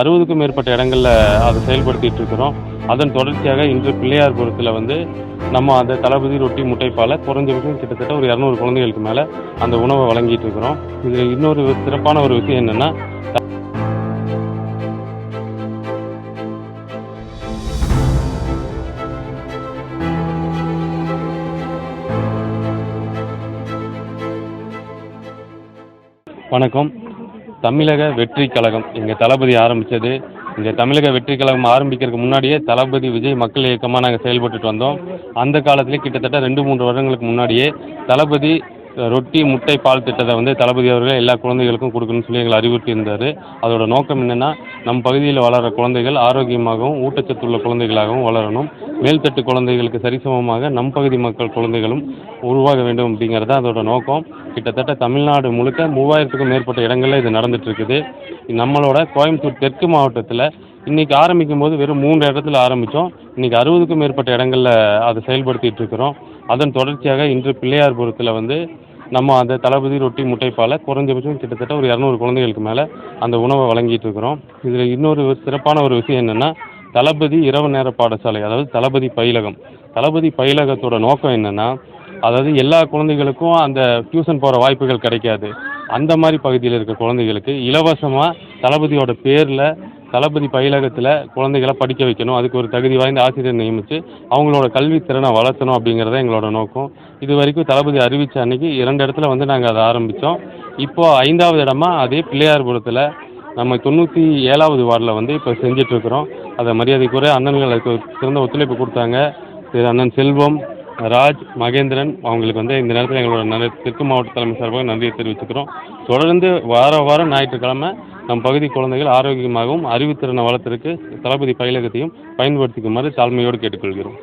அறுபதுக்கும் மேற்பட்ட இடங்களில் அதை செயல்படுத்திட்டு இருக்கிறோம். அதன் தொடர்ச்சியாக இன்று பிள்ளையார்புரத்தில் வந்து நம்ம அந்த தளபதி ரொட்டி முட்டைப்பாலை குறைஞ்சபட்சம் கிட்டத்தட்ட ஒரு இரநூறு குழந்தைகளுக்கு மேலே அந்த உணவை வழங்கிட்டு இருக்கிறோம். இதில் இன்னொரு சிறப்பான ஒரு விஷயம் என்னென்னா வணக்கம். தமிழக வெற்றி கழகம். எங்கள் தளபதி ஆரம்பித்தது இந்த தமிழக வெற்றி கழகம் ஆரம்பிக்கிறதுக்கு முன்னாடியே தளபதி விஜய் மக்கள் இயக்கமாக நாங்கள் செயல்பட்டுட்டு வந்தோம். அந்த காலத்திலே கிட்டத்தட்ட ரெண்டு மூன்று வருடங்களுக்கு முன்னாடியே தளபதி ரொட்டி முட்டை பால் திட்டத்தை வந்து தளபதி அவர்கள் எல்லா குழந்தைகளுக்கும் கொடுக்கணும்னு சொல்லி எங்களை அறிவுறுத்தியிருந்தார். அதோட நோக்கம் என்னென்னா நம் பகுதியில் வளர்கிற குழந்தைகள் ஆரோக்கியமாகவும் ஊட்டச்சத்துள்ள குழந்தைகளாகவும் வளரணும். மேல்தட்டு குழந்தைகளுக்கு சரிசமமாக நம் பகுதி மக்கள் குழந்தைகளும் உருவாக வேண்டும் அப்படிங்கிறது அதோட நோக்கம். கிட்டத்தட்ட தமிழ்நாடு முழுக்க மூவாயிரத்துக்கும் மேற்பட்ட இடங்களில் இது நடந்துட்டு இருக்குது நம்மளோட கோயம்புத்தூர் தெற்கு மாவட்டத்தில் இன்னைக்கு ஆரம்பிக்கும் போது வெறும் மூன்று இடத்துல ஆரம்பித்தோம் இன்றைக்கி அறுபதுக்கும் மேற்பட்ட இடங்களில் அதை செயல்படுத்திட்டு இருக்கிறோம் அதன் தொடர்ச்சியாக இன்று பிள்ளையார்புரத்தில் வந்து நம்ம அந்த தளபதி ரொட்டி முட்டைப்பால் குறைஞ்சபட்சம் கிட்டத்தட்ட ஒரு இரநூறு குழந்தைகளுக்கு மேலே அந்த உணவை வழங்கிட்டு இருக்கிறோம். இதில் இன்னொரு சிறப்பான ஒரு விஷயம் என்னென்னா தளபதி இரவு நேர பாடசாலை அதாவது தளபதி பயிலகம். தளபதி பயிலகத்தோட நோக்கம் என்னென்னா அதாவது எல்லா குழந்தைகளுக்கும் அந்த டியூஷன் போகிற வாய்ப்புகள் கிடைக்காது. அந்த மாதிரி பகுதியில் இருக்க குழந்தைகளுக்கு இலவசமாக தளபதியோட பேரில் தளபதி பயிலகத்தில் குழந்தைகளை படிக்க வைக்கணும். அதுக்கு ஒரு தகுதி வாய்ந்த ஆசிரியர் நியமித்து அவங்களோட கல்வித்திறனை வளர்த்தணும் அப்படிங்கிறது தான் எங்களோட நோக்கம். இது வரைக்கும் தளபதி அறிவித்த அன்னைக்கு இரண்டு இடத்துல வந்து நாங்கள் அதை ஆரம்பித்தோம் இப்போது ஐந்தாவது இடமா அதே பிள்ளையார்புரத்தில் நம்ம தொண்ணூற்றி ஏழாவது வார்டில் வந்து இப்போ செஞ்சிட்ருக்கிறோம். அதை மரியாதைக்குரிய அண்ணன்கள் அதுக்கு சிறந்த ஒத்துழைப்பு கொடுத்தாங்க. திரு அண்ணன் செல்வம் ராஜ் மகேந்திரன் அவங்களுக்கு வந்து இந்த நேரத்தில் எங்களோட நன்றி. தெற்கு மாவட்ட தலைமை சார்பாக நன்றியை தெரிவிச்சுக்கிறோம். தொடர்ந்து வார வாரம் ஞாயிற்றுக்கிழமை நம் பகுதி குழந்தைகள் ஆரோக்கியமாகவும் அறிவுத்திறனை வளர்த்துறதுக்கு தளபதி பயிலகத்தையும் பயன்படுத்திக்குமாறு தாழ்மையோடு கேட்டுக்கொள்கிறோம்.